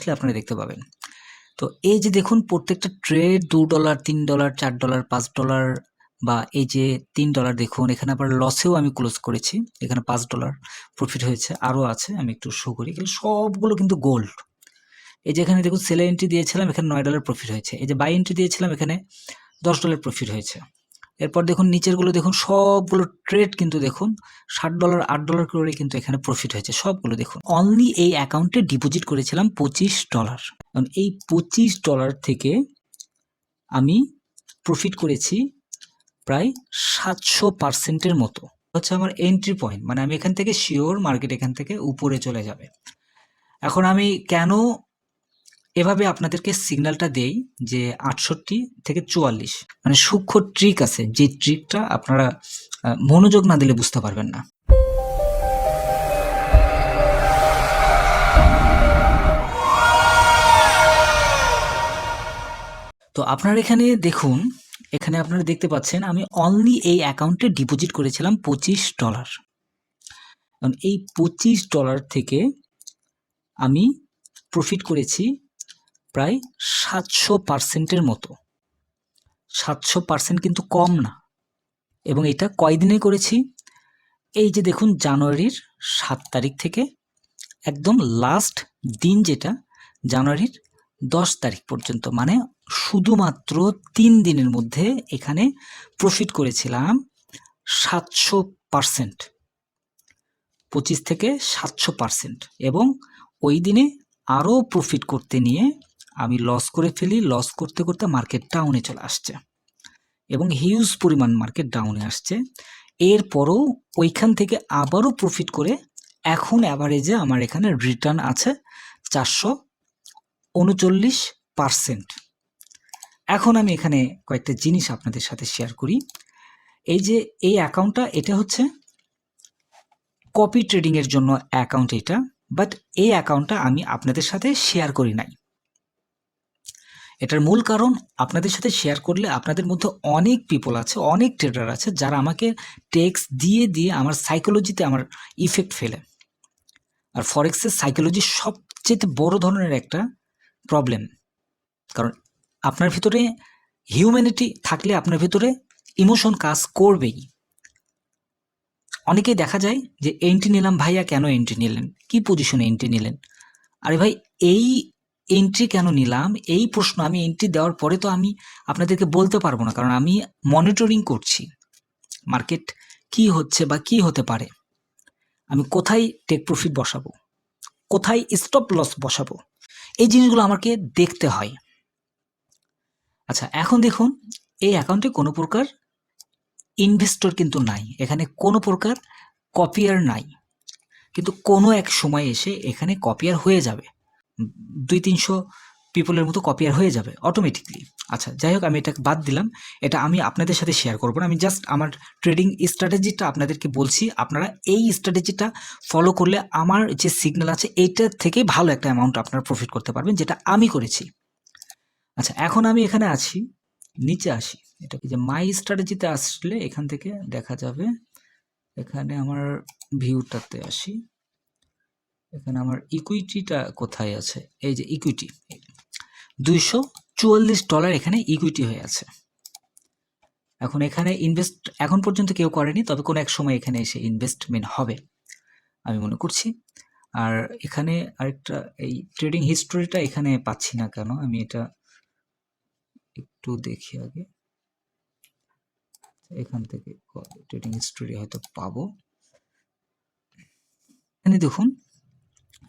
আসলে আপনারা দেখতে পাবেন। তো এই যে দেখুন, প্রত্যেকটা ট্রেড দু ডলার তিন ডলার চার ডলার পাঁচ ডলার বা এই যে তিন ডলার দেখুন, এখানে আবার লসেও আমি ক্লোজ করেছি। এখানে পাঁচ ডলার প্রফিট হয়েছে, আরও আছে, আমি একটু শো করি। সবগুলো কিন্তু গোল্ড এই যে এখানে দেখুন সেলে এন্ট্রি দিয়েছিলাম, এখানে নয় ডলার প্রফিট হয়েছে। এই যে বাই এন্ট্রি দিয়েছিলাম, এখানে দশ ডলার প্রফিট হয়েছে। এরপর দেখুন, নিচেরগুলো দেখুন, সবগুলো ট্রেড কিন্তু দেখুন, ষাট ডলার আট ডলার করে কিন্তু এখানে প্রফিট হয়েছে, সবগুলো দেখুন। অনলি এই অ্যাকাউন্টে ডিপোজিট করেছিলাম পঁচিশ ডলার কারণ এই পঁচিশ ডলার থেকে আমি প্রফিট করেছি প্রায় সাতশো পার্সেন্টের মতো। হচ্ছে আমার এন্ট্রি পয়েন্ট মানে আমি এখান থেকে শিওর মার্কেট এখান থেকে উপরে চলে যাবে। এখন আমি কেন এভাবে আপনাদেরকে সিগন্যালটা দেই যে আটষট্টি থেকে চুয়াল্লিশ। মানে সূক্ষ্ম ট্রিক আছে, যে ট্রিকটা আপনারা মনোযোগ না দিলে বুঝতে পারবেন না। তো আপনারা এখানে দেখুন, এখানে আপনারা দেখতে পাচ্ছেন, আমি অনলি এই অ্যাকাউন্টে ডিপোজিট করেছিলাম পঁচিশ ডলার এই পঁচিশ ডলার থেকে আমি প্রফিট করেছি প্রায় সাতশো পার্সেন্টের মতো। সাতশো পার্সেন্ট কিন্তু কম না। এবং এটা কয়দিনে করেছি? এই যে দেখুন, জানুয়ারির সাত তারিখ থেকে একদম লাস্ট দিন যেটা, জানুয়ারির দশ তারিখ পর্যন্ত। মানে শুধুমাত্র তিন দিনের মধ্যে এখানে প্রফিট করেছিলাম সাতশো পার্সেন্ট পঁচিশ থেকে সাতশো পার্সেন্ট এবং ওই দিনে আরও প্রফিট করতে নিয়ে আমি লস করে ফেলি লস করতে করতে মার্কেট ডাউনে চলে আসছে এবং হিউজ পরিমাণ মার্কেট ডাউনে আসছে। এরপরও ওইখান থেকে আবারও প্রফিট করে এখন অ্যাভারেজে আমার এখানে রিটার্ন আছে চারশো উনচল্লিশ পারসেন্ট এখন আমি এখানে কয়েকটা জিনিস আপনাদের সাথে শেয়ার করি। এই যে এই অ্যাকাউন্টটা এটা হচ্ছে কপি ট্রেডিংয়ের জন্য অ্যাকাউন্ট এটা বাট এই অ্যাকাউন্টটা আমি আপনাদের সাথে শেয়ার করি নাই। এটার মূল কারণ আপনাদের সাথে শেয়ার করলে আপনাদের মধ্যে অনেক পিপল আছে, অনেক ট্রেডার আছে যারা আমাকে টেক্স দিয়ে দিয়ে আমার সাইকোলজিতে আমার ইফেক্ট ফেলে। আর ফরেক্সের সাইকোলজি সবচেয়ে বড় ধরনের একটা প্রবলেম কারণ আপনার ভিতরে হিউম্যানিটি থাকলে আপনার ভিতরে ইমোশন কাজ করবেই। অনেকেই দেখা যায় যে এন্ট্রি নিলাম, ভাইয়া কেন এন্ট্রি নিলেন? কি পজিশনে এন্ট্রি নিলেন? আরে ভাই, এই এন্ট্রি কেন নিলাম? এই প্রশ্ন আমি এন্ট্রি দেওয়ার পরে তো আমি আপনাদেরকে বলতে পারব না, কারণ আমি মনিটরিং করছি। মার্কেট কি হচ্ছে বা কি হতে পারে? আমি কোথায় টেক প্রফিট বসাবো? কোথায় স্টপ লস বসাবো? এই জিনিসগুলো আমাকে দেখতে হয়। আচ্ছা এখন দেখুন, এই অ্যাকাউন্টে কোনো প্রকার ইনভেস্টর কিন্তু নাই। এখানে কোনো প্রকার কপিয়ার নাই। কিন্তু কোনো এক সময় এসে এখানে কপিয়ার হয়ে যাবে। দুই তিনশো পিপলের মতো কপিয়ার হয়ে যাবে অটোমেটিকলি আচ্ছা যাই হোক, আমি এটা বাদ দিলাম। এটা আমি আপনাদের সাথে শেয়ার করব না। আমি জাস্ট আমার ট্রেডিং স্ট্র্যাটেজিটা আপনাদেরকে বলছি। আপনারা এই স্ট্র্যাটেজিটা ফলো করলে আমার যে সিগন্যাল আছে এইটার থেকে ভালো একটা অ্যামাউন্ট আপনারা প্রফিট করতে পারবেন, যেটা আমি করেছি। আচ্ছা এখন আমি এখানে আছি, নিচে আসি। এটা কি যে মাই স্ট্র্যাটেজিতে আসলে এখান থেকে দেখা যাবে। এখানে আমার ভিউটাতে আসি। এখানে আমার ইকুইটিটা কোথায় আছে? এই যে ইকুইটি দুইশো চুয়াল্লিশ ডলার এখানে ইকুইটি হয়ে আছে। এখন এখানে ইনভেস্ট এখন পর্যন্ত কেউ করেনি, তবে কোনো এক সময় এখানে এসে ইনভেস্টমেন্ট হবে, আমি মনে করছি। আর এখানে আরেকটা, এই ট্রেডিং হিস্টোরিটা এখানে পাচ্ছি না কেন? আমি এটা একটু দেখি আগে। এখান থেকে ট্রেডিং হিস্টোরি হয়তো পাবো। এখানে দেখুন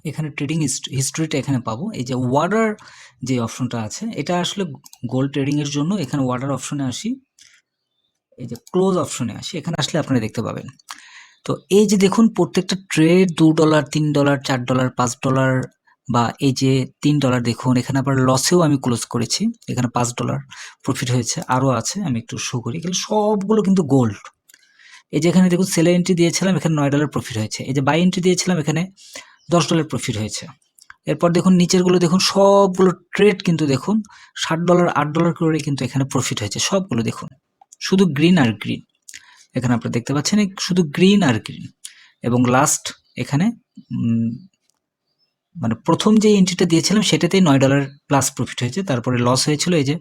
এখানে ট্রেডিং হিস্ট্রিটা এখানে পাবো। এই যে ওয়ার্ডার যে অপশনটা আছে, এটা আসলে গোল্ড ট্রেডিং এর জন্য এখানে ওয়ার্ডার অপশনে আসি। এই যে ক্লোজ অপশনে আসি। এখানে আসলে আপনারা দেখতে পাবেন। তো এই যে দেখুন, প্রত্যেকটা ট্রেড দু ডলার তিন ডলার চার ডলার পাঁচ ডলার বা এই যে তিন ডলার দেখুন, এখানে আবার লসেও আমি ক্লোজ করেছি। এখানে পাঁচ ডলার প্রফিট হয়েছে। আরও আছে, আমি একটু শো করি। এগুলো সবগুলো কিন্তু গোল্ড এই যে এখানে দেখুন সেলে এন্ট্রি দিয়েছিলাম, এখানে নয় ডলার প্রফিট হয়েছে। এই যে বাই এন্ট্রি দিয়েছিলাম, এখানে দশ ডলার প্রফিট হয়েছে। এরপর দেখুন, নিচেরগুলো দেখুন, সবগুলো ট্রেড কিন্তু দেখুন, ষাট ডলার আট ডলার করে কিন্তু এখানে প্রফিট হয়েছে, সবগুলো দেখুন। শুধু গ্রিন আর গ্রিন এখানে আপনারা দেখতে পাচ্ছেন শুধু গ্রিন আর গ্রিন এবং লাস্ট এখানে মানে প্রথম যে এন্ট্রিটা দিয়েছিলাম, সেটাতেই নয় ডলার প্লাস প্রফিট হয়েছে, তারপরে লস হয়েছিল, এই যে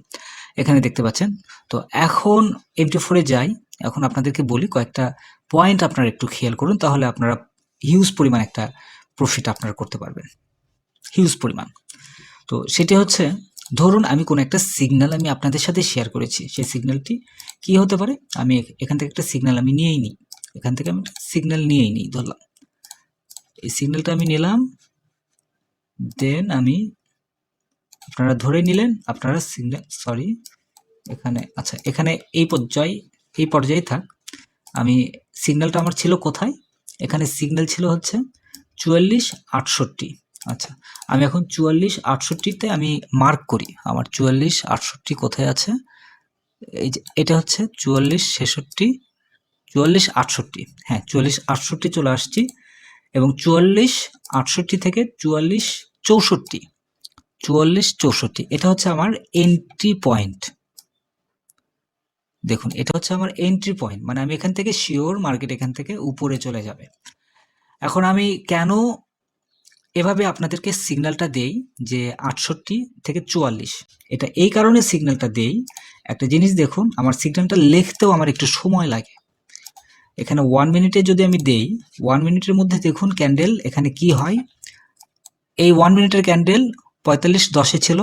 এখানে দেখতে পাচ্ছেন। তো এখন এমটি ফোরে যাই, এখন আপনাদেরকে বলি কয়েকটা পয়েন্ট আপনারা একটু খেয়াল করুন, তাহলে আপনারা হিউজ পরিমাণ একটা প্রফিট আপনারা করতে পারবেন। হিউজ পরিমাণ। তো সেটি হচ্ছে, ধরুন আমি কোনো একটা সিগন্যাল আমি আপনাদের সাথে শেয়ার করেছি। সেই সিগন্যালটি কি হতে পারে? আমি এখ- এখান থেকে একটা সিগন্যাল আমি নিয়েই নিই। এখান থেকে আমি সিগন্যাল নিয়েই নিই, ধরলাম। এই সিগন্যালটা আমি নিলাম দেন আমি আপনারা ধরে নিলেন, আপনারা সিগন্যাল সরি এখানে আচ্ছা এখানে এই পর্যায়ে এই পর্যায়ে থাক। আমি সিগন্যালটা আমার ছিল কোথায়? এখানে সিগন্যাল ছিল হচ্ছে চুয়াল্লিশ, আটষট্টি। আচ্ছা আমি এখন চুয়াল্লিশ, আটষট্টিতে আমি মার্ক করি। আমার চুয়াল্লিশ, আটষট্টি কোথায় আছে? এই যে, এটা হচ্ছে চুয়াল্লিশ, ছেষট্টি, চুয়াল্লিশ, আটষট্টি। হ্যাঁ চুয়াল্লিশ, আটষট্টি চলে আসছি এবং চুয়াল্লিশ, আটষট্টি থেকে চুয়াল্লিশ, চৌষট্টি। চুয়াল্লিশ, চৌষট্টি, এটা হচ্ছে আমার এন্ট্রি পয়েন্ট দেখুন, এটা হচ্ছে আমার এন্ট্রি পয়েন্ট মানে আমি এখান থেকে শিওর মার্কেট এখান থেকে উপরে চলে যাবে। এখন আমি কেন এভাবে আপনাদেরকে সিগন্যালটা দেই যে আটষট্টি থেকে চুয়াল্লিশ? এটা এই কারণে সিগন্যালটা দেই। একটা জিনিস দেখুন, আমার সিগন্যালটা লিখতেও আমার একটু সময় লাগে। এখানে ওয়ান মিনিটে যদি আমি দেই ওয়ান মিনিটের মধ্যে দেখুন ক্যান্ডেল এখানে কি হয়? এই ওয়ান মিনিটের ক্যান্ডেল পঁয়তাল্লিশ দশে ছিল,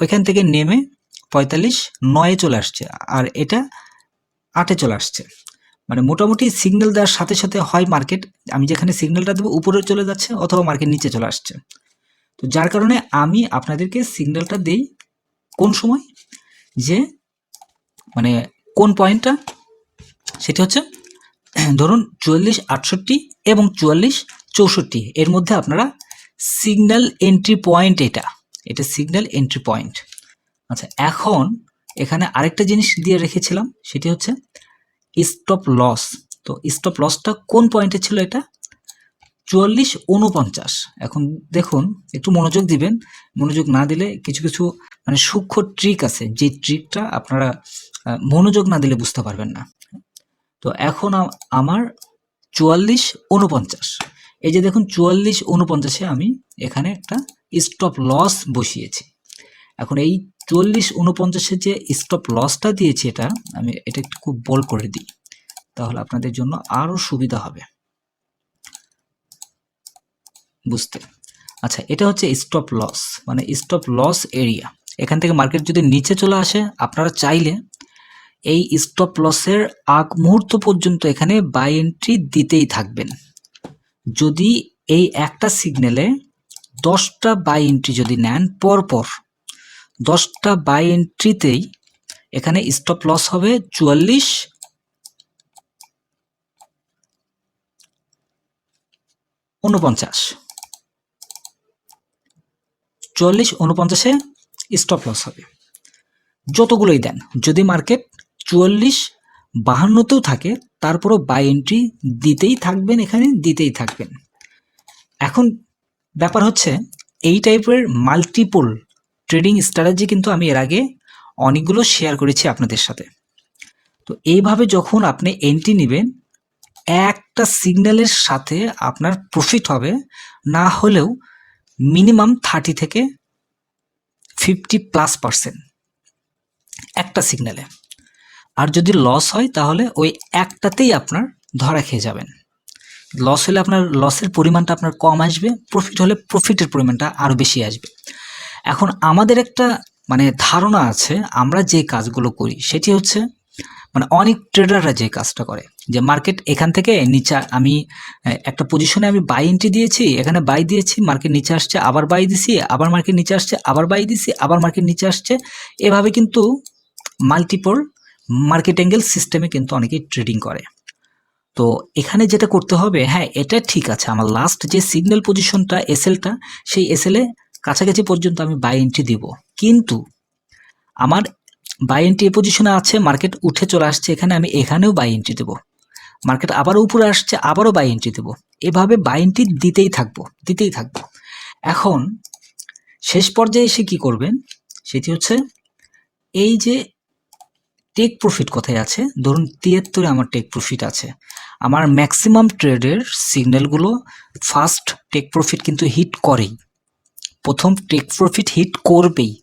ওইখান থেকে নেমে পঁয়তাল্লিশ নয়ে চলে আসছে, আর এটা আটে চলে আসছে। মানে মোটামুটি সিগন্যাল দেওয়ার সাথে সাথে হয় মার্কেট আমি যেখানে সিগন্যালটা দেবো উপরে চলে যাচ্ছে অথবা মার্কেট নিচে চলে আসছে। তো যার কারণে আমি আপনাদেরকে সিগন্যালটা দেই কোন সময়? যে মানে কোন পয়েন্টটা সেটি হচ্ছে, ধরুন চুয়াল্লিশ আটষট্টি এবং চুয়াল্লিশ চৌষট্টি, এর মধ্যে আপনারা সিগন্যাল এন্ট্রি পয়েন্ট এটা এটা সিগন্যাল এন্ট্রি পয়েন্ট আচ্ছা এখন এখানে আরেকটা জিনিস দিয়ে রেখেছিলাম, সেটি হচ্ছে স্টপ লস তো স্টপ লসটা কোন পয়েন্টে ছিল এটা? চুয়াল্লিশ উনপঞ্চাশ এখন দেখুন, একটু মনোযোগ দিবেন। মনোযোগ না দিলে কিছু কিছু মানে সূক্ষ্ম ট্রিক আছে। যে ট্রিকটা আপনারা মনোযোগ না দিলে বুঝতে পারবেন না। তো এখন আমার চুয়াল্লিশ উনপঞ্চাশ এই যে দেখুন, চুয়াল্লিশ উনপঞ্চাশে আমি এখানে একটা স্টপ লস বসিয়েছি। এখন এই চুয়াল্লিশ উনপঞ্চাশে যে স্টপ লসটা দিয়েছি এটা, আমি এটা একটু খুব বল করে দিই। তাহলে আপনাদের জন্য আরও সুবিধা হবে। বুঝতে। আচ্ছা এটা হচ্ছে স্টপ লস মানে স্টপ লস এরিয়া এখান থেকে মার্কেট যদি নিচে চলে আসে, আপনারা চাইলে এই স্টপ লসের আগ মুহূর্ত পর্যন্ত এখানে বাই এন্ট্রি দিতেই থাকবেন। যদি এই একটা সিগন্যালে দশটা বাই এন্ট্রি যদি নেন, পরপর দশটা বাই এন্ট্রিতেই এখানে স্টপ লস হবে চুয়াল্লিশ। উনপঞ্চাশ চুয়াল্লিশ উনপঞ্চাশে স্টপ লস হবে। যতগুলোই দেন, যদি মার্কেট চুয়াল্লিশ বাহান্নতেও থাকে, তারপরও বাই এন্ট্রি দিতেই থাকবেন এখানে, দিতেই থাকবেন। এখন ব্যাপার হচ্ছে, এই টাইপের মাল্টিপল ট্রেডিং স্ট্র্যাটেজি কিন্তু আমি এর আগে অনেকগুলো শেয়ার করেছি আপনাদের সাথে। তো এইভাবে যখন আপনি এন্ট্রি নেবেন, একটা সিগন্যালের সাথে আপনার প্রফিট হবে, না হলেও মিনিমাম থার্টি থেকে ফিফটি প্লাস পার্সেন্ট একটা সিগন্যালে। আর যদি লস হয়, তাহলে ওই একটাতেই আপনার ধরা খেয়ে যাবেন। লস হলে আপনার লসের পরিমাণটা আপনার কম আসবে প্রফিট হলে প্রফিটের পরিমাণটা আরও বেশি আসবে। এখন আমাদের একটা মানে ধারণা আছে, আমরা যে কাজগুলো করি, সেটি হচ্ছে মানে অনেক ট্রেডাররা যে কাজটা করে, যে মার্কেট এখান থেকে নিচে আমি একটা পজিশনে আমি বাই এন্ট্রি দিয়েছি, এখানে বাই দিয়েছি মার্কেট নিচে আসছে, আবার বাই দিছি, আবার মার্কেট নিচে আসছে, আবার বাই দিছি, আবার মার্কেট নিচে আসছে। এভাবে কিন্তু মাল্টিপল মার্কেট অ্যাঙ্গেল সিস্টেমে কিন্তু অনেকেই ট্রেডিং করে। তো এখানে যেটা করতে হবে হ্যাঁ এটা ঠিক আছে, আমার লাস্ট যে সিগন্যাল পজিশনটা এসএলটা সেই এসএলে কাছাকাছি পর্যন্ত আমি বাই এন্ট্রি দিব। কিন্তু আমার বাই এন্ট্রি এ পজিশনে আছে মার্কেট উঠে চলে আসছে, এখানে আমি এখানেও বাই এন্ট্রি দেবো। মার্কেট আবারও উপরে আসছে, আবারও বাই এন্ট্রি দেবো। এভাবে বাই এন্ট্রি দিতেই থাকব দিতেই থাকব। এখন শেষ পর্যায়ে এসে কি করবেন? সেটি হচ্ছে এই যে টেক প্রফিট কোথায় আছে? ধরুন তিয়াত্তরে আমার টেক প্রফিট আছে। আমার ম্যাক্সিমাম ট্রেডের সিগন্যালগুলো ফার্স্ট টেক প্রফিট কিন্তু হিট করেই। প্রথম টেক প্রফিট হিট করবেই।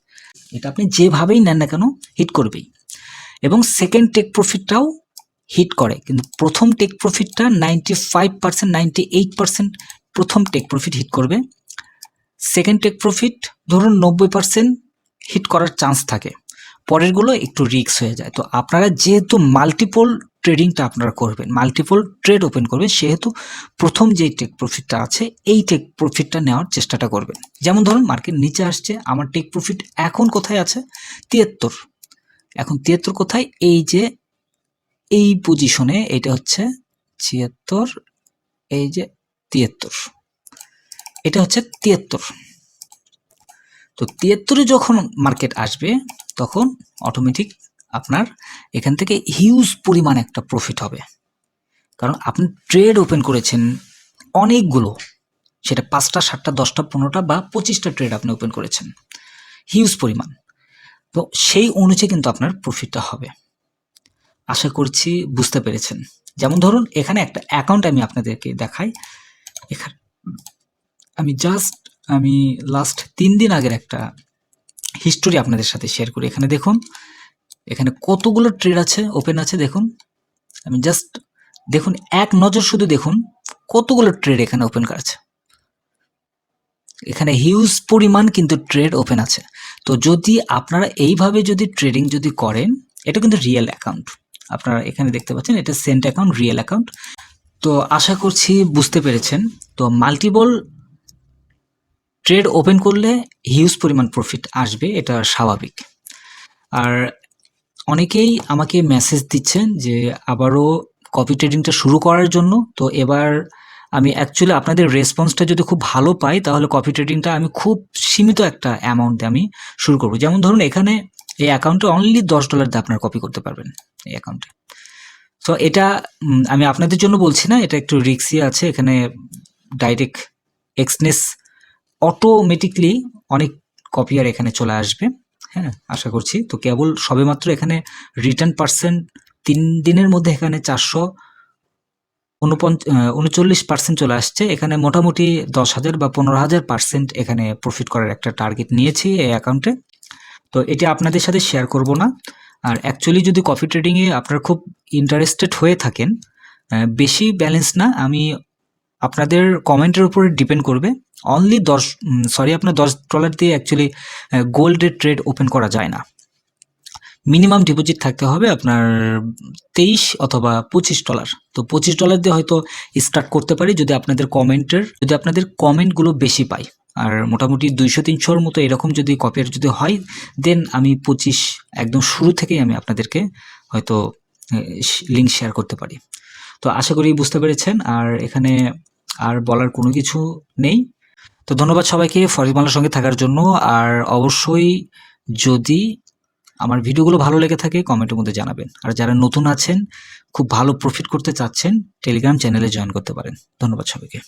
এটা আপনি যেভাবেই নেন না কেন, হিট করবেই। এবং সেকেন্ড টেক প্রফিটটাও হিট করে। কিন্তু প্রথম টেক প্রফিটটা ninety five percent, ninety eight percent প্রথম টেক প্রফিট হিট করবে। সেকেন্ড টেক প্রফিট ধরুন নব্বই পার্সেন্ট হিট করার চান্স থাকে। পরেরগুলো একটু রিস্ক হয়ে যায়। তো আপনারা যেহেতু মাল্টিপল ট্রেডিংটা আপনারা করবেন মাল্টিপল ট্রেড ওপেন করবেন, সেহেতু প্রথম যেই টেক প্রফিটটা আছে, এই টেক প্রফিটটা নেওয়ার চেষ্টাটা করবেন। যেমন ধরুন মার্কেট নিচে আসছে, আমার টেক প্রফিট এখন কোথায় আছে? তিয়াত্তর। এখন তিয়াত্তর কোথায়? এই যে, এই পজিশনে এটা হচ্ছে ছিয়াত্তর, এই যে তিয়াত্তর। এটা হচ্ছে তিয়াত্তর। তো তিয়াত্তরে যখন মার্কেট আসবে তখন অটোমেটিক আপনার এখান থেকে হিউজ পরিমাণ একটা প্রফিট হবে। কারণ আপনি ট্রেড ওপেন করেছেন অনেকগুলো, সেটা পাঁচটা, সাতটা, দশটা, পনেরোটা বা পঁচিশটা ট্রেড আপনি ওপেন করেছেন। হিউজ পরিমাণ। তো সেই অনুযায়ী কিন্তু আপনার প্রফিটটা হবে। আশা করছি বুঝতে পেরেছেন। যেমন ধরুন, এখানে একটা অ্যাকাউন্ট আমি আপনাদেরকে দেখাই। এখানে আমি জাস্ট আমি লাস্ট তিন দিন আগের একটা হিস্টোরি আপনাদের সাথে শেয়ার করি। এখানে দেখুন, এখানে কতগুলো ট্রেড আছে ওপেন আছে, দেখুন। আমি জাস্ট দেখুন, এক নজর শুধু দেখুন, কতগুলো ট্রেড এখানে ওপেন আছে এখানে হিউজ পরিমাণ কিন্তু ট্রেড ওপেন আছে। তো যদি আপনারা এইভাবে যদি ট্রেডিং যদি করেন, এটা কিন্তু রিয়েল অ্যাকাউন্ট আপনারা এখানে দেখতে পাচ্ছেন, এটা সেন্ট অ্যাকাউন্ট রিয়েল অ্যাকাউন্ট তো আশা করছি বুঝতে পেরেছেন। তো মাল্টিপল ট্রেড ওপেন করলে হিউজ পরিমাণ প্রফিট আসবে, এটা স্বাভাবিক। আর অনেকেই আমাকে মেসেজ দিচ্ছেন যে আবারও কপি ট্রেডিংটা শুরু করার জন্য, তো এবার আমি অ্যাকচুয়ালি আপনাদের রেসপন্সটা যদি খুব ভালো পাই, তাহলে কপি ট্রেডিংটা আমি খুব সীমিত একটা অ্যামাউন্টে আমি শুরু করব। যেমন ধরুন, এখানে এই অ্যাকাউন্টে অনলি দশ ডলার দিয়ে আপনার কপি করতে পারবেন এই অ্যাকাউন্টে। তো এটা আমি আপনাদের জন্য বলছি না, এটা একটু রিক্সি আছে, এখানে ডাইরেক্ট এক্সনেস অটোমেটিকলি অনেক কপিয়ার এখানে চলে আসবে। হ্যাঁ আশা করছি। তো কেবল সবেমাত্র এখানে রিটার্ন পার্সেন্ট তিন দিনের মধ্যে এখানে চারশো উনচল্লিশ পার্সেন্ট চলে আসছে। এখানে মোটামুটি দশ হাজার বা পনেরো হাজার পার্সেন্ট এখানে প্রফিট করার একটা টার্গেট নিয়েছি এই অ্যাকাউন্টে তো এটা আপনাদের সাথে শেয়ার করব না। আর অ্যাকচুয়ালি যদি কফি ট্রেডিংয়ে আপনারা খুব ইন্টারেস্টেড হয়ে থাকেন বেশি ব্যালেন্স না, আমি আপনাদের কমেন্টের উপরে ডিপেন্ড করবে। অনলি দশ সরি আপনার দশ ডলার দিয়ে অ্যাকচুয়ালি গোল্ডের ট্রেড ওপেন করা যায় না। মিনিমাম ডিপোজিট থাকতে হবে আপনার তেইশ অথবা পঁচিশ ডলার তো পঁচিশ ডলার দিয়ে হয়তো স্টার্ট করতে পারি যদি আপনাদের কমেন্টের যদি আপনাদের কমেন্টগুলো বেশি পাই। আর মোটামুটি দুইশো তিনশোর মতো এরকম যদি কপিয়ার যদি হয় দেন আমি পঁচিশ একদম শুরু থেকেই আমি আপনাদেরকে হয়তো লিঙ্ক শেয়ার করতে পারি। তো আশা করি বুঝতে পেরেছেন। আর এখানে আর বলার কোনো কিছু নেই। তো ধন্যবাদ সবাইকে ফরিমালার সঙ্গে থাকার জন্য। আর অবশ্যই যদি আমার ভিডিওগুলো ভালো লেগে থাকে কমেন্টের মধ্যে জানাবেন। আর যারা নতুন আছেন, খুব ভালো প্রফিট করতে চাচ্ছেন টেলিগ্রাম চ্যানেলে জয়েন করতে পারেন। ধন্যবাদ সবাইকে।